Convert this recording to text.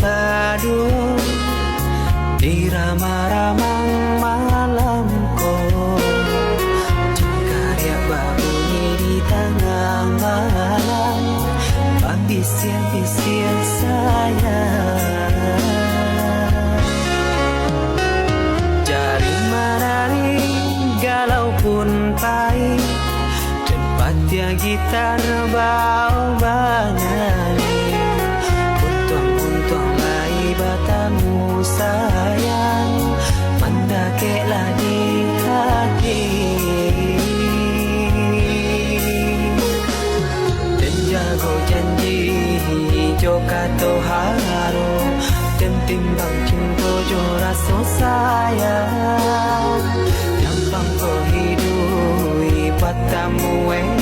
padu Di ramah-ramah malamku Karya berbunyi di tengah malam. Bisir-bisir sayang Jari menari galau pun pahit Tempatnya gitar bau bangani 요가도 하루 땜땜 방침도 졸아솟아야 연방도 희루이 바다 무에